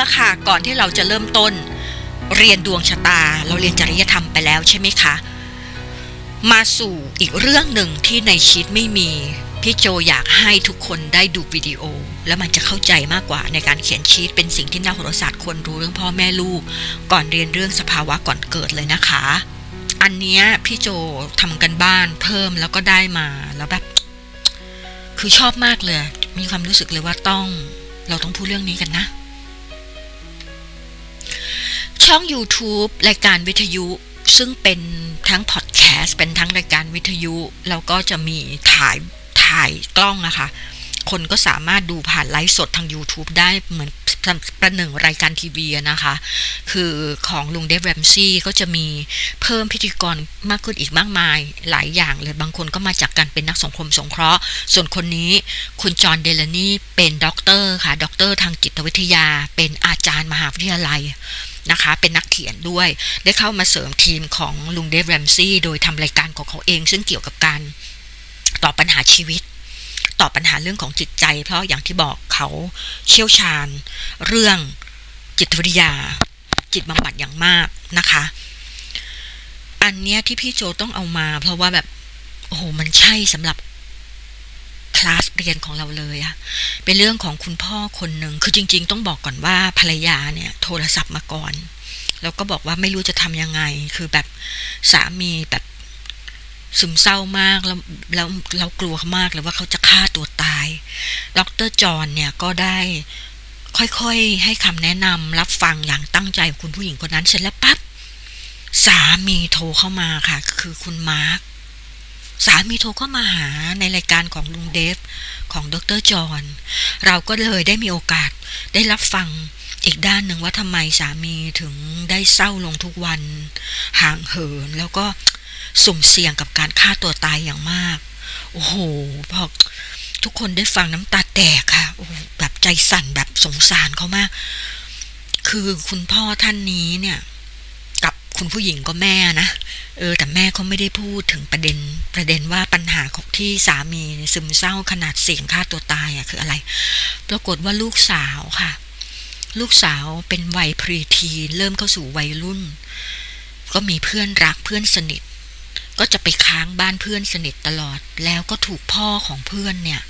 ละค่ะ ก่อนที่เราจะเริ่มต้น เรียนดวงชะตา เราเรียนจริยธรรมไปแล้วใช่ไหมคะ มาสู่อีกเรื่องหนึ่งที่ในชีตไม่มี พี่โจอยากให้ทุกคนได้ดูวิดีโอ แล้วมันจะเข้าใจมากกว่าในการเขียนชีตเป็นสิ่งที่นักโหราศาสตร์ควรรู้เรื่องพ่อแม่ลูก ก่อนเรียนเรื่องสภาวะก่อนเกิดเลยนะคะ อันนี้พี่โจทำกันบ้านเพิ่มแล้วก็ได้มาแล้วแบบคือชอบมากเลย มีความรู้สึกเลยว่าต้อง เราต้องพูดเรื่องนี้กันนะ ช่อง YouTube รายการวิทยุ ซึ่งเป็นทั้งพอดแคสต์เป็นทั้งรายการวิทยุ แล้วก็จะมีถ่ายถ่ายกล้องนะคะ คนก็สามารถดูผ่านไลฟ์สดทาง YouTube ได้เหมือนประหนึ่งรายการทีวีนะคะ คือของลุงเดฟแรมซี่ก็จะมีเพิ่มพิธีกรมากขึ้นอีกมากมาย หลายอย่างเลยบางคนก็มาจากการเป็นนักสังคมสงเคราะห์ ส่วนคนนี้คุณจอห์นเดลนี่เป็นด็อกเตอร์ค่ะด็อกเตอร์ทางจิตวิทยา เป็นอาจารย์มหาวิทยาลัย นะคะ เป็นนักเขียนด้วย ได้เข้ามาเสริมทีมของลุงเดฟแรมซี่โดยทำรายการของเขาเอง ซึ่งเกี่ยวกับการตอบปัญหาชีวิตตอบปัญหาเรื่องของจิตใจ เพราะอย่างที่บอกเขาเชี่ยวชาญ เรื่องจิตวิทยา จิตบำบัดอย่างมากนะคะ อันเนี้ยที่พี่โจต้องเอามา เพราะว่าแบบโอ้โหมันใช่สำหรับ คลาสเรียนของเราเลยอะเป็นเรื่องของคุณพ่อคนหนึ่งคือจริง ๆ ต้องบอกก่อนว่าภรรยาเนี่ยโทรศัพท์มาก่อน แล้วก็บอกว่าไม่รู้จะทำยังไง คือแบบสามีแบบซึมเศร้ามากแล้วแล้วเรากลัวมากเลยว่าเขาจะฆ่าตัวตาย ดรจอนเนี่ยก็ได้ค่อยๆให้คำแนะนำรับฟังอย่างตั้งใจของคุณผู้หญิงคนนั้นเสร็จแล้วปั๊บสามีโทรเข้ามาค่ะ คือคุณมาร์ค สามีโทรเข้ามาหาในรายการของลุงเดฟของดรจอนเราก็เลยได้มีโอกาสได้รับฟังอีกด้านหนึ่งว่าทำไมสามีถึงได้เศร้าลงทุกวัน ห่างเหินแล้วก็สุ่มเสี่ยงกับการฆ่าตัวตายอย่างมาก โอ้โหพอทุกคนได้ฟังน้ำตาแตกค่ะโอ้แบบใจสั่นแบบสงสารเขามาก คือคุณพ่อท่านนี้เนี่ย คุณผู้หญิงก็แม่นะ เออ แต่แม่เขาไม่ได้พูดถึงประเด็น ประเด็นว่าปัญหาของที่สามีซึมเศร้าขนาดเสี่ยงฆ่าตัวตายอะคืออะไร ปรากฏว่าลูกสาวค่ะ ลูกสาวเป็นวัยพรีทีนเริ่มเข้าสู่วัยรุ่น ก็มีเพื่อนรักเพื่อนสนิท ก็จะไปค้างบ้านเพื่อนสนิทตลอด แล้วก็ถูกพ่อของเพื่อนเนี่ย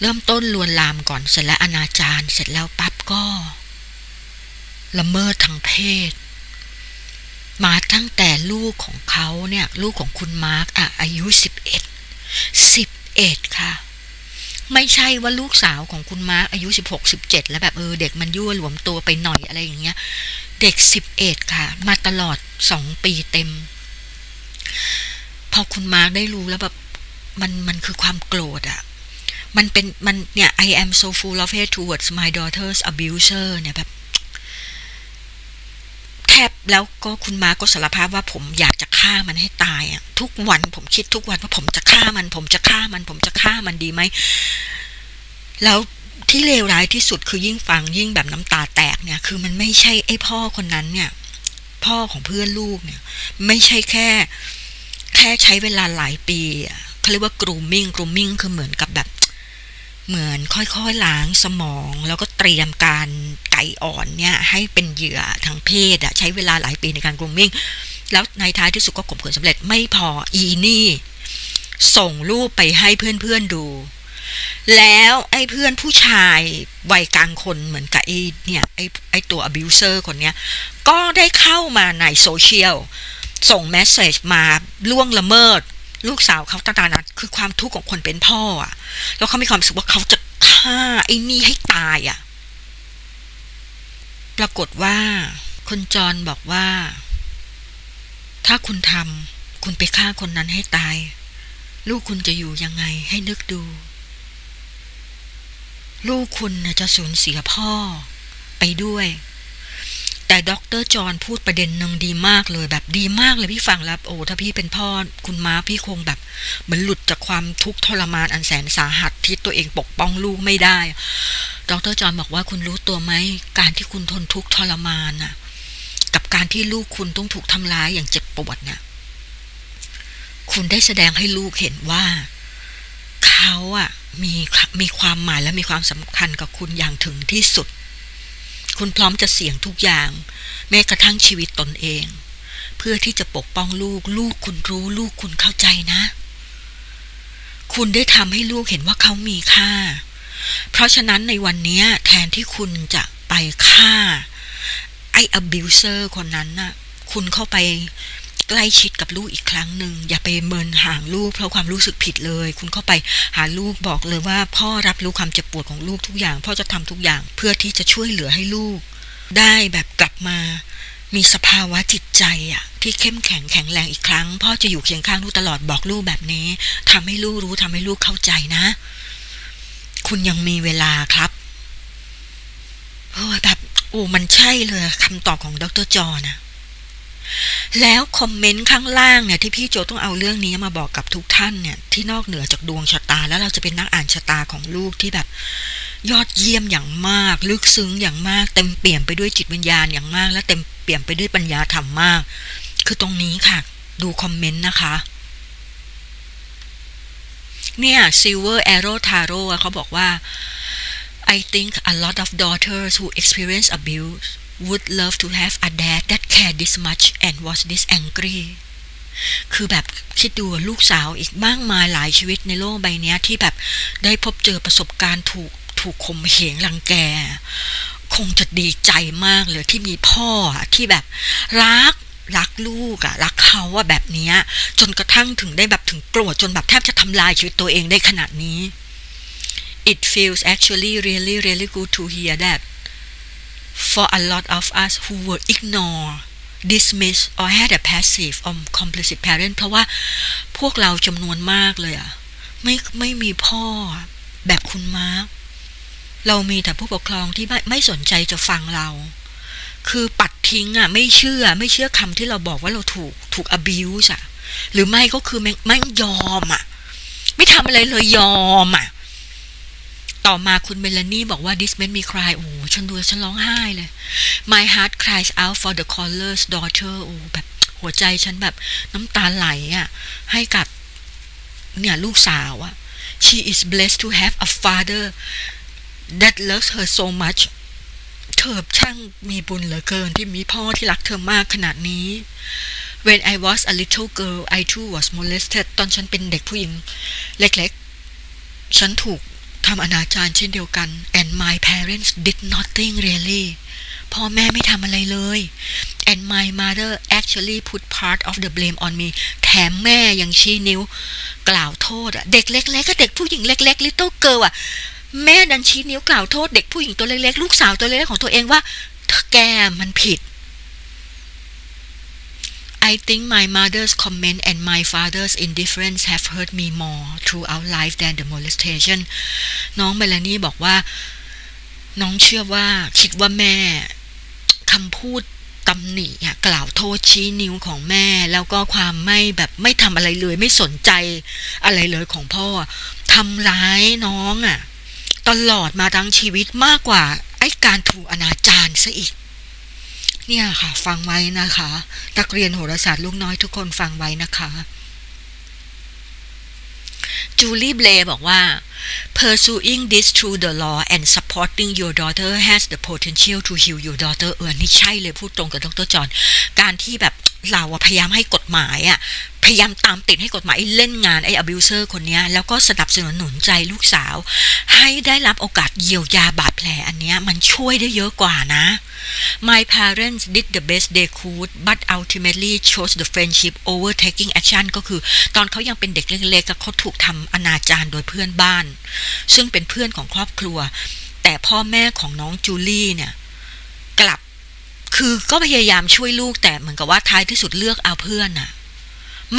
เริ่มต้นลวนลามก่อนเสร็จแล้วอนาจารเสร็จแล้วปั๊บก็ละเมิดทางเพศ มาตั้งแต่ลูกของเขาเนี่ยลูกของคุณมาร์กอะอายุสิบเอ็ดสิบเอ็ดค่ะ ไม่ใช่ว่าลูกสาวของคุณมาร์กอายุสิบหกสิบเจ็ดแล้วแบบเออเด็กมันยั่วหลวมตัวไปหน่อยอะไรอย่างเงี้ย เด็กสิบเอ็ดค่ะ มาตลอดสองปีเต็ม พอคุณมาร์กได้รู้แล้วแบบมันมันคือความโกรธอะมันเป็นมันเนี่ย I am so full of hate towards my daughter's abuser เนี่ยแบบ บแล้วก็คุณมาก็สารภาพว่าผมอยากจะฆ่ามันให้ตายอะทุกวันผมคิดทุกวันว่าผมจะฆ่ามัน ผมจะฆ่ามัน ผมจะฆ่ามันดีไหม แล้วที่เลวร้ายที่สุดคือยิ่งฟังยิ่งแบบน้ำตาแตกเนี่ย คือมันไม่ใช่ไอ้พ่อคนนั้นเนี่ย พ่อของเพื่อนลูกเนี่ย ไม่ใช่แค่ แค่ใช้เวลาหลายปีเขาเรียกว่า grooming grooming คือเหมือนกับแบบ เหมือนค่อยๆล้างสมอง แล้วก็เตรียมการ อ่อนเนี่ยให้เป็นเหยื่อทางเพศอะใช้เวลาหลายปีในการ grooming แล้วในท้ายที่สุดก็ข่มขืนสำเร็จไม่พออีนี่ ส่งรูปไปให้เพื่อนๆดู แล้วไอ้เพื่อนผู้ชายวัยกลางคนเหมือนกับไอ้เนี่ยไอ้ไอ้ตัว abuser คนเนี้ย ก็ได้เข้ามาในโซเชียลส่งเมสเซจมาล่วงละเมิด ลูกสาวเขาตางๆนั้นคือความทุกข์ของคนเป็นพ่ออะแล้วเขามีความรู้สึกว่าเขาจะฆ่าไอ้นี่ให้ตายอะ ปรากฏว่าคุณจรบอกว่า ถ้าคุณทำคุณไปฆ่าคนนั้นให้ตาย ลูกคุณจะอยู่ยังไงให้นึกดู ลูกคุณจะสูญเสียพ่อ ไปด้วย แต่ด็อกเตอร์จอห์นพูดประเด็นหนึ่งดีมากเลยแบบดีมากเลยพี่ฟังแล้วโอ้ถ้าพี่เป็นพ่อคุณม้าพี่คงแบบเหมือนหลุดจากความทุกข์ทรมานอันแสนสาหัสที่ตัวเองปกป้องลูกไม่ได้ดรจอห์นบอกว่าคุณรู้ตัวไหมการที่คุณทนทุกข์ทรมานน่ะ กับการที่ลูกคุณต้องถูกทำร้ายอย่างเจ็บปวดน่ะคุณได้แสดงให้ลูกเห็นว่า เขาอะมีมีความหมายและมีความสำคัญกับคุณอย่างถึงที่สุด คุณพร้อมจะเสี่ยงทุกอย่าง แม้กระทั่งชีวิตตนเอง เพื่อที่จะปกป้องลูก ลูกคุณรู้ลูกคุณเข้าใจนะ คุณได้ทำให้ลูกเห็นว่าเขามีค่า เพราะฉะนั้นในวันนี้แทนที่คุณจะไปฆ่า ไอ้ abuser คนนั้นน่ะ คุณเข้าไป ใกล้ชิดกับลูกอีกครั้งหนึ่งอย่าไปเมินห่างลูกเพราะความรู้สึกผิดเลย คุณเข้าไปหาลูกบอกเลยว่า พ่อรับรู้ความเจ็บปวดของลูกทุกอย่าง พ่อจะทำทุกอย่างเพื่อที่จะช่วยเหลือให้ลูก ได้แบบกลับมา มีสภาวะจิตใจอะที่เข้มแข็งแข็งแรงอีกครั้ง พ่อจะอยู่เคียงข้างลูกตลอดบอกลูกแบบนี้ทำให้ลูกรู้ทำให้ลูกเข้าใจนะ คุณยังมีเวลาครับโอ้แบบโอ้มันใช่เลยคำตอบของดรจอนะ แล้วคอมเมนต์ข้างล่างเนี่ยที่พี่โจต้องเอาเรื่องนี้มาบอกกับทุกท่านเนี่ยที่นอกเหนือจากดวงชะตา แล้วเราจะเป็นนักอ่านชะตาของลูกที่แบบ ยอดเยี่ยมอย่างมาก ลึกซึ้งอย่างมาก เต็มเปี่ยมไปด้วยจิตวิญญาณอย่างมาก และเต็มเปี่ยมไปด้วยปัญญาธรรมมาก คือตรงนี้ค่ะ ดูคอมเมนต์นะคะเนี่ย Silver Arrow Tarot เขาบอกว่า I think a lot of daughters who experience abuse would love to have a dad that this much and was this angry คือแบบคิดดูลูกสาวอีกมากมายหลายชีวิตในโลกใบนี้ที่แบบได้พบเจอประสบการณ์ถูกถูกข่มเหงรังแก คงจะดีใจมากเลยที่มีพ่อที่แบบรักรักลูกอะรักเขาอะแบบนี้จนกระทั่งถึงได้แบบถึงโกรธจนแบบแทบจะทำลายชีวิตตัวเองได้ขนาดนี้ it feels actually really really good to hear that for a lot of us who were ignored dismiss or had a passive or complicit parent เพราะว่าพวกเราจำนวนมากเลยอะไม่ไม่มีพ่อแบบคุณมาร์คเรามีแต่ผู้ปกครองที่ไม่ไม่สนใจจะฟังเรา คือปัดทิ้งอะไม่เชื่อไม่เชื่อคำที่เราบอกว่าเราถูกถูก abuse อะหรือไม่ก็คือไม่ไม่ยอมอะไม่ทำอะไรเลยยอมอะ ต่อมาคุณเมลานี่บอกว่า This made me cry โอ้ฉันดูฉันร้องไห้เลย My heart cries out for the caller's daughter โอ้แบบหัวใจฉันแบบน้ำตาไหลอะ่ะ ให้กับเนี่ยลูกสาวอะ่ะ She is blessed to have a father that loves her so much เธอช่างมีบุญเหลือเกินที่มีพ่อที่รักเธอมากขนาดนี้ When I was a little girl I too was molested ตอนฉันเป็นเด็กผู้หญิง เล็กๆ ฉันถูก ทำอนาจารเช่นเดียวกัน and my parents did nothing really พ่อแม่ไม่ทำอะไรเลย and my mother actually put part of the blame on me แถมแม่ยังชี้นิ้ว กล่าวโทษอะเด็กเล็กๆก็เด็กผู้หญิงเล็กๆ little girl อะแม่ดันชี้นิ้วกล่าวโทษเด็กผู้หญิงตัวเล็กๆ ลูกสาวตัวเล็กๆของตัวเองว่าแกมันผิด I think my mother's comment and my father's indifference have hurt me more throughout life than the molestation น้องเมลานี่บอกว่า น้องเชื่อว่าคิดว่าแม่คำพูดตำหนิกล่าวโทษชี้นิ้วของแม่ แล้วก็ความไม่แบบไม่ทำอะไรเลย ไม่สนใจอะไรเลยของพ่อทำร้ายน้องอะ ตลอดมาทั้งชีวิตมากกว่า ไอ้การถูกอนาจารซะอีก เนี่ยค่ะ ฟังไว้นะคะนักเรียนโหราศาสตร์ลูกน้อยทุกคนฟังไว้นะคะจูลี่เบลบอกว่า pursuing this through the law and supporting your daughter has the potential to heal your daughter เออนี่ใช่เลยพูดตรงกับดรจอนการที่แบบ เราพยายามให้กฎหมายอะพยายามตามติดให้กฎหมายเล่นงานไอ้ abuser คนนี้แล้วก็สนับสนุนหนุนใจลูกสาว ให้ได้รับโอกาสเยียวยาบาดแผลอันนี้มันช่วยได้เยอะกว่านะ My parents did the best they could but ultimately chose the friendship over taking action ก็คือ ตอนเขายังเป็นเด็กเล็กๆเขาถูกทำอนาจารโดยเพื่อนบ้าน ซึ่งเป็นเพื่อนของครอบครัว แต่พ่อแม่ของน้องจูลี่เนี่ยกลับ คือก็พยายามช่วยลูกแต่เหมือนกับว่าท้ายที่สุดเลือกเอาเพื่อนน่ะ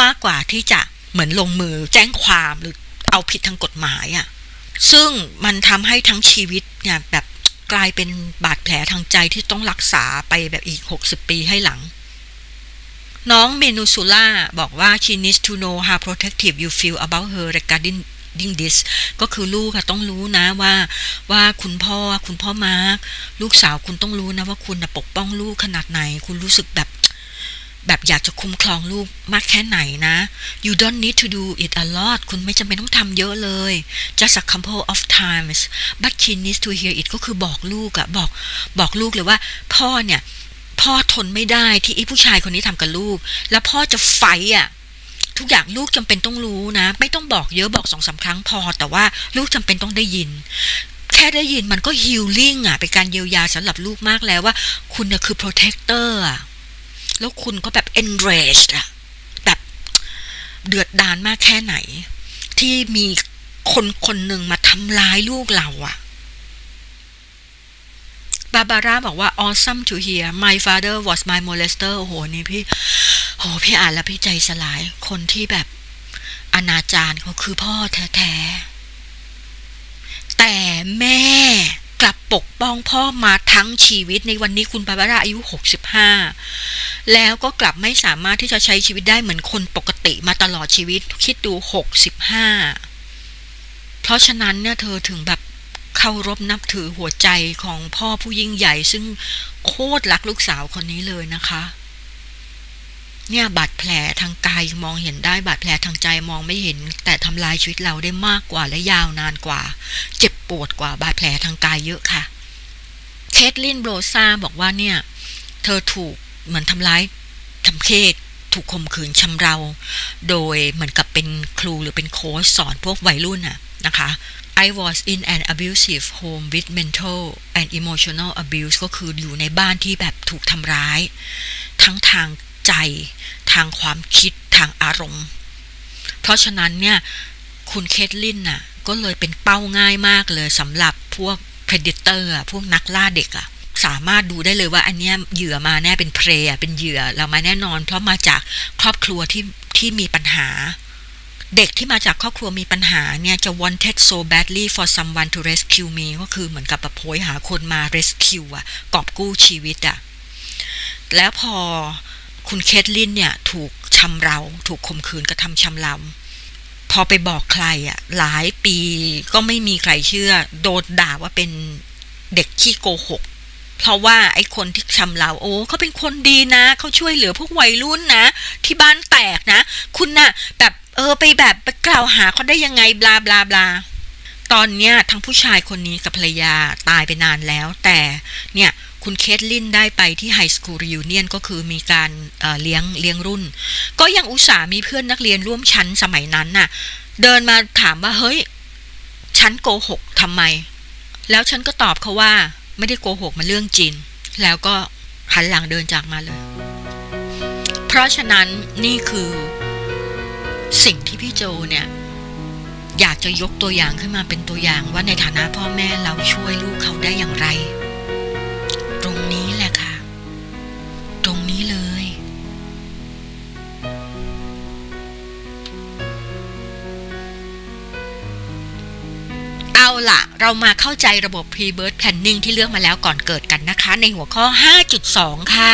มากกว่าที่จะเหมือนลงมือแจ้งความหรือเอาผิดทางกฎหมายอะซึ่งมันทำให้ทั้งชีวิตเนี่ยแบบกลายเป็นบาดแผลทางใจที่ต้องรักษาไปแบบอีก 60 ปีให้หลัง น้องเมนูซูล่าบอกว่า she needs to know how protective you feel about her regarding this ก็คือลูกค่ะต้องรู้นะว่าว่าคุณพ่อคุณพ่อมาร์คลูกสาวคุณต้องรู้นะว่าคุณปกป้องลูกขนาดไหน คุณรู้สึกแบบแบบอยากจะคุ้มครองลูกมากแค่ไหนนะ you don't need to do it a lot คุณไม่จำเป็นต้องทำเยอะเลย just a couple of times but she needs to hear it ก็คือบอกลูกอะบอกบอกลูกเลยว่า พ่อเนี่ย พ่อทนไม่ได้ที่ไอ้ผู้ชายคนนี้ทำกับลูก แล้วพ่อจะไฟอะ ทุกอย่างลูกจำเป็นต้องรู้นะ ไม่ต้องบอกเยอะบอกสองสาครั้งพอ แต่ว่าลูกจำเป็นต้องได้ยิน แค่ได้ยินมันก็ฮิลลิ่งอะเป็นการเยียวยาสำหรับลูกมากแล้วว่า คุณเนี่ยคือ protector อะแล้วคุณก็แบบ enraged อะแบบเดือดดานมากแค่ไหน ที่มีคนคนหนึ่งมาทำร้ายลูกเราอะบาบาร่าบอกว่า awesome to hear my father was my molester โอ้โห นี่พี่ โหพี่อ่านแล้วพี่ใจสลาย คนที่แบบอนาจารเขาคือพ่อแท้ๆ แต่แม่กลับปกป้องพ่อมาทั้งชีวิตในวันนี้คุณบาบาร่าอายุ 65 แล้วก็กลับไม่สามารถที่จะใช้ชีวิตได้เหมือนคนปกติมาตลอดชีวิตคิดดู 65 เพราะฉะนั้นเนี่ยเธอถึงแบบเคารพนับถือหัวใจของพ่อผู้ยิ่งใหญ่ ซึ่งโคตรรักลูกสาวคนนี้เลยนะคะ เนี่ยบาดแผลทางกายมองเห็นได้บาดแผลทางใจมองไม่เห็น แต่ทำลายชีวิตเราได้มากกว่าและยาวนานกว่า เจ็บปวดกว่าบาดแผลทางกายเยอะค่ะ เคทลินโบรซาบอกว่าเนี่ย เธอถูกเหมือนทำร้ายทำเคศถูกข่มขืนชำเรา โดยเหมือนกับเป็นครูหรือเป็นโค้ชสอนพวกวัยรุ่นน่ะนะคะ I was in an abusive home with mental and emotional abuse ก็คืออยู่ในบ้านที่แบบถูกทำร้าย ทั้งทาง ใจ ทางความคิดทางอารมณ์ เพราะฉะนั้นเนี่ยคุณเคทลินน่ะก็เลยเป็นเป้าง่ายมากเลยสำหรับพวก predator อะพวกนักล่าเด็กอะสามารถดูได้เลยว่าอันเนี้ยเหยื่อมาแน่เป็นเพรอะเป็นเหยื่อเรามาแน่นอน เพราะมาจากครอบครัวที่ที่มีปัญหา เด็กที่มาจากครอบครัวมีปัญหาเนี่ยจะ wanted so badly for someone to rescue me ก็คือเหมือนกับแบบโพยหาคนมา rescue อะกอบกู้ชีวิตอะแล้วพอ คุณเคทลินเนี่ยถูกชำเรา ถูกข่มขืนกระทำชำเราพอไปบอกใครอะหลายปีก็ไม่มีใครเชื่อ โดนด่าว่าเป็นเด็กขี้โกหก เพราะว่าไอ้คนที่ชำเราโอ้เขาเป็นคนดีนะเขาช่วยเหลือพวกวัยรุ่นนะ ที่บ้านแตกนะ คุณน่ะแบบเออไปแบบไปกล่าวหาเขาได้ยังไงบลาบลาบลาตอนเนี้ยทั้งผู้ชายคนนี้กับภรรยาตายไปนานแล้ว แต่เนี่ย คุณเคทลินได้ไปที่ไฮสคูลรีวเนียนก็คือมีการเเลี้ยงเลี้ยงรุ่น ก็ยังอุตส่าห์มีเพื่อนนักเรียนร่วมชั้นสมัยนั้นน่ะ เดินมาถามว่าเฮ้ย ฉันโกหกทำไม แล้วฉันก็ตอบเขาว่า ไม่ได้โกหกมันเรื่องจริงแล้วก็หันหลังเดินจากมาเลย เพราะฉะนั้นนี่คือสิ่งที่พี่โจเนี่ยอยากจะยกตัวอย่างขึ้นมาเป็นตัวอย่างว่าในฐานะพ่อแม่เราช่วยลูกเขาได้อย่างไร ล่ะเรามาเข้าใจระบบ pre-birth planning ที่เลือกมาแล้วก่อนเกิดกันนะคะ ในหัวข้อ 5.2 ค่ะ